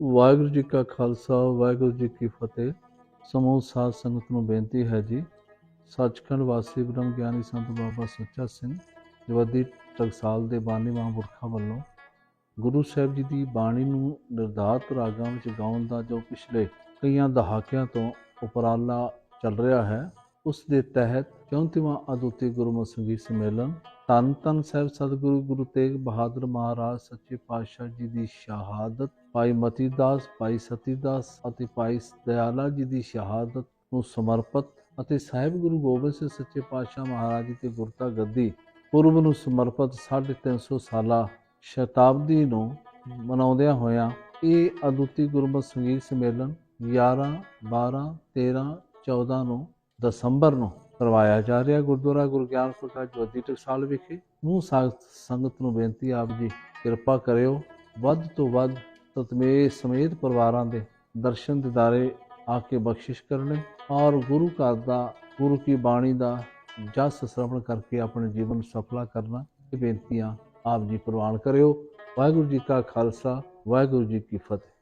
ਵਾਹਿਗੁਰੂ ਜੀ ਕਾ ਖਾਲਸਾ, ਵਾਹਿਗੁਰੂ ਜੀ ਕੀ ਫਤਿਹ। ਸਮੂਹ ਸਾਧ ਸੰਗਤ ਨੂੰ ਬੇਨਤੀ ਹੈ ਜੀ, ਸੱਚਖੰਡ ਵਾਸੀ ਬ੍ਰਹਮ ਗਿਆਨੀ ਸੰਤ ਬਾਬਾ ਸੁੱਚਾ ਸਿੰਘ, ਜਵਦੀ ਟਕਸਾਲ ਦੇ ਬਾਨੀ ਮਹਾਂਪੁਰਖਾਂ ਵੱਲੋਂ ਗੁਰੂ ਸਾਹਿਬ ਜੀ ਦੀ ਬਾਣੀ ਨੂੰ ਨਿਰਧਾਰਤ ਰਾਗਾਂ ਵਿੱਚ ਗਾਉਣ ਦਾ ਜੋ ਪਿਛਲੇ ਕਈਆਂ ਦਹਾਕਿਆਂ ਤੋਂ ਉਪਰਾਲਾ ਚੱਲ ਰਿਹਾ ਹੈ ਉਸ ਦੇ ਤਹਿਤ 34ਵਾਂ ਅਦੁੱਤੀ ਗੁਰਮਤਿ ਸੰਗੀਤ ਸੰਮੇਲਨ ਧੰਨ ਧੰਨ ਸਾਹਿਬ ਸਤਿਗੁਰੂ ਗੁਰੂ ਤੇਗ ਬਹਾਦਰ ਮਹਾਰਾਜ ਸੱਚੇ ਪਾਤਸ਼ਾਹ ਜੀ ਦੀ ਸ਼ਹਾਦਤ, ਭਾਈ ਮਤੀ ਦਾਸ ਭਾਈ ਸਤੀ ਦਾਸ ਅਤੇ ਭਾਈ ਦਿਆਲਾ ਜੀ ਦੀ ਸ਼ਹਾਦਤ ਨੂੰ ਸਮਰਪਿਤ ਅਤੇ ਸਾਹਿਬ ਗੁਰੂ ਗੋਬਿੰਦ ਸਿੰਘ ਸੱਚੇ ਪਾਤਸ਼ਾਹ ਮਹਾਰਾਜ ਜੀ ਤੇ ਗੁਰਤਾ ਗੱਦੀ ਪੁਰਬ ਨੂੰ ਸਮਰਪਿਤ 350 ਸਾਲਾ ਸ਼ਤਾਬਦੀ ਨੂੰ ਮਨਾਉਂਦਿਆਂ ਹੋਇਆਂ ਇਹ ਅਦੁੱਤੀ ਗੁਰਮਤਿ ਸੰਗੀਤ ਸੰਮੇਲਨ 11 12 13 14 ਨੂੰ ਦਸੰਬਰ ਨੂੰ ਕਰਵਾਇਆ ਜਾ ਰਿਹਾ। ਗੁਰਦੁਆਰਾ ਗੁਰੂ ਗਿਆਨ ਪ੍ਰਕਾਸ਼ ਜੋਤੀ ਟਕਸਾਲ ਵਿਖੇ ਨੂੰ ਸੰਗਤ ਨੂੰ ਬੇਨਤੀ ਆਪ ਜੀ, ਕਿਰਪਾ ਕਰਿਓ। ਵੱਧ ਤੋਂ ਵੱਧ ਤਤਮੇ ਸਮੇਤ ਪਰਿਵਾਰਾਂ ਦੇ ਦਰਸ਼ਨ ਦਿਦਾਰੇ ਆ ਕੇ ਬਖਸ਼ਿਸ਼ ਕਰਨੇ ਔਰ ਗੁਰੂ ਘਰ ਦਾ, ਗੁਰੂ ਕੀ ਬਾਣੀ ਦਾ ਜਸ ਸ਼ਰਵਣ ਕਰਕੇ ਆਪਣੇ ਜੀਵਨ ਸਫਲਾ ਕਰਨਾ ਇਹ ਬੇਨਤੀਆਂ ਆਪ ਜੀ ਪ੍ਰਵਾਨ ਕਰਿਓ। ਵਾਹਿਗੁਰੂ ਜੀ ਕਾ ਖਾਲਸਾ, ਵਾਹਿਗੁਰੂ ਜੀ ਕੀ ਫਤਿਹ।